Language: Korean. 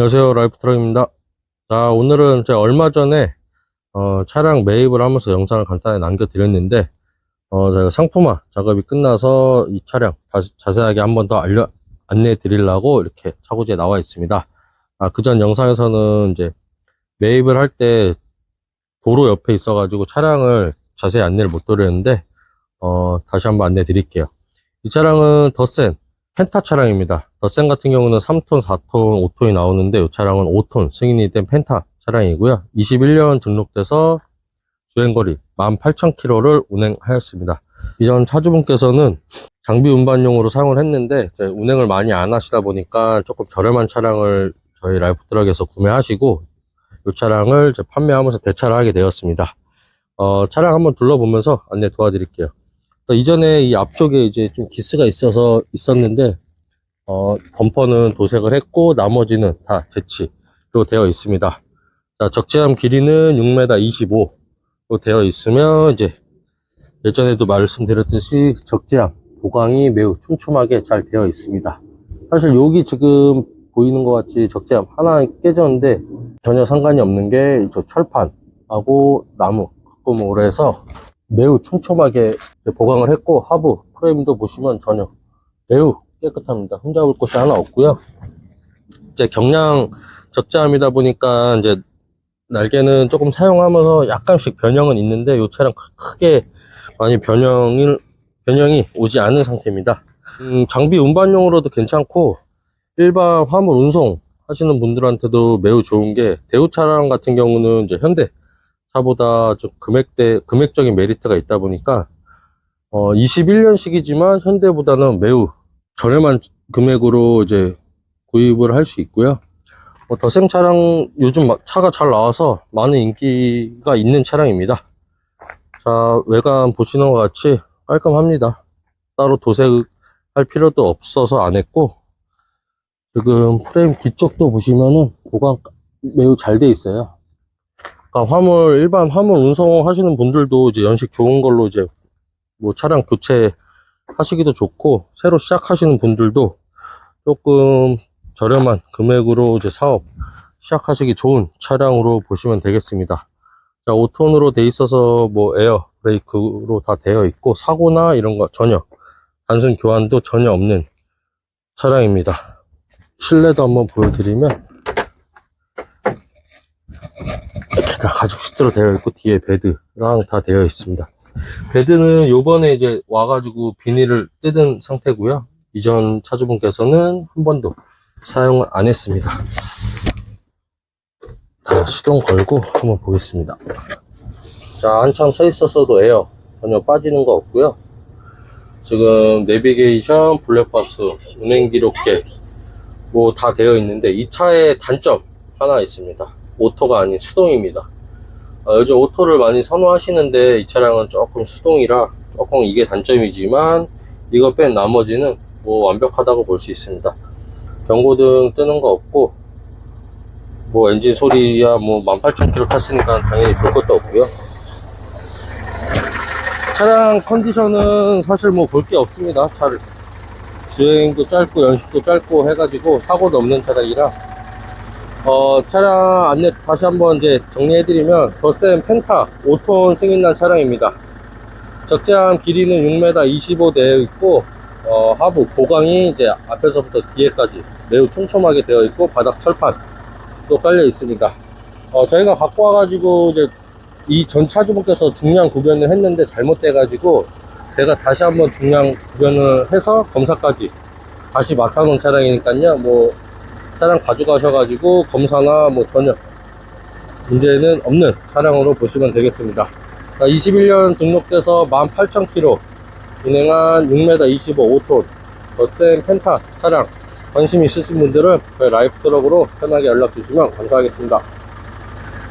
안녕하세요 라이프트럭입니다. 자 오늘은 제가 얼마 전에 어, 차량 매입을 하면서 영상을 간단히 남겨 드렸는데 어, 제가 상품화 작업이 끝나서 이 차량 다, 자세하게 한 번 더 알려 안내해 드리려고 이렇게 차고지에 나와 있습니다. 아, 그 전 영상에서는 이제 매입을 할 때 도로 옆에 있어 가지고 차량을 자세히 안내를 못 드렸는데 어, 다시 한번 안내 드릴게요. 이 차량은 더센 펜타 차량입니다. 더센 같은 경우는 3톤, 4톤, 5톤이 나오는데 이 차량은 5톤 승인이 된 펜타 차량이고요. 21년 등록돼서 주행거리 18,000km를 운행하였습니다. 이전 차주분께서는 장비 운반용으로 사용을 했는데 운행을 많이 안 하시다 보니까 조금 저렴한 차량을 저희 라이프트럭에서 구매하시고 이 차량을 판매하면서 대차를 하게 되었습니다. 어, 차량 한번 둘러보면서 안내 도와드릴게요. 또 이전에 이 앞쪽에 이제 좀 기스가 있어서 있었는데 어, 범퍼는 도색을 했고 나머지는 다 재치로 되어 있습니다. 자, 적재함 길이는 6m 25로 되어 있으며 이제 예전에도 말씀드렸듯이 적재함 보강이 매우 촘촘하게 잘 되어 있습니다. 사실 여기 지금 보이는 것 같이 적재함 하나 깨졌는데 전혀 상관이 없는 게 저 철판하고 나무 가끔으로 해서 매우 촘촘하게 보강을 했고 하부 프레임도 보시면 전혀 매우 깨끗합니다. 흠잡을 곳이 하나 없고요. 이제 경량 적재함이다 보니까 이제 날개는 조금 사용하면서 약간씩 변형은 있는데 이 차량 크게 많이 변형을 변형이 오지 않은 상태입니다. 음, 장비 운반용으로도 괜찮고 일반 화물 운송 하시는 분들한테도 매우 좋은 게 대우 차량 같은 경우는 이제 현대 차보다 좀 금액대, 금액적인 메리트가 있다 보니까, 어, 21년식이지만 현대보다는 매우 저렴한 금액으로 이제 구입을 할 수 있고요. 어, 더생 차량 요즘 막 차가 잘 나와서 많은 인기가 있는 차량입니다. 자, 외관 보시는 것 같이 깔끔합니다. 따로 도색할 필요도 없어서 안 했고, 지금 프레임 뒤쪽도 보시면은 보강 매우 잘 돼 있어요. 그러니까 화물 일반 화물 운송 하시는 분들도 이제 연식 좋은 걸로 이제 뭐 차량 교체 하시기도 좋고 새로 시작하시는 분들도 조금 저렴한 금액으로 이제 사업 시작하시기 좋은 차량으로 보시면 되겠습니다. 자, 5톤으로 돼 있어서 뭐 에어 브레이크로 다 되어 있고 사고나 이런 거 전혀 단순 교환도 전혀 없는 차량입니다. 실내도 한번 보여드리면 이렇게 다 가죽 시트로 되어 있고 뒤에 베드랑 다 되어 있습니다. 베드는 요번에 이제 와가지고 비닐을 뜯은 상태고요. 이전 차주분께서는 한 번도 사용을 안 했습니다. 자, 시동 걸고 한번 보겠습니다. 자, 한참 서 있었어도 에어 전혀 빠지는 거 없고요. 지금 내비게이션, 블랙박스, 운행 기록계 뭐 다 되어 있는데 이 차의 단점 하나 있습니다. 오토가 아닌 수동입니다. 어, 요즘 오토를 많이 선호하시는데 이 차량은 조금 수동이라 조금 이게 단점이지만 이거 뺀 나머지는 뭐 완벽하다고 볼 수 있습니다. 경고등 뜨는 거 없고 뭐 엔진 소리야 뭐 18,000km 탔으니까 당연히 볼 것도 없고요. 차량 컨디션은 사실 뭐 볼 게 없습니다. 차를 주행도 짧고 연식도 짧고 해가지고 사고도 없는 차량이라 어, 차량 안내 다시 한번 이제 정리해드리면 더센 펜타 5톤 승인난 차량입니다. 적재함 길이는 6m 25 되어 있고 어, 하부 보강이 이제 앞에서부터 뒤에까지 매우 촘촘하게 되어 있고 바닥 철판 또 깔려 있으니까 어, 저희가 갖고 와가지고 이제 이 전 차주분께서 중량 구변을 했는데 잘못돼 가지고 제가 다시 한번 중량 구변을 해서 검사까지 다시 맡아놓은 차량이니까요 뭐 차량 가져가셔가지고 검사나 뭐 전혀 문제는 없는 차량으로 보시면 되겠습니다. 21년 등록돼서 18,000km 운행한 6m 25 5톤 더센 펜타 차량 관심 있으신 분들은 저희 라이프 트럭으로 편하게 연락 주시면 감사하겠습니다.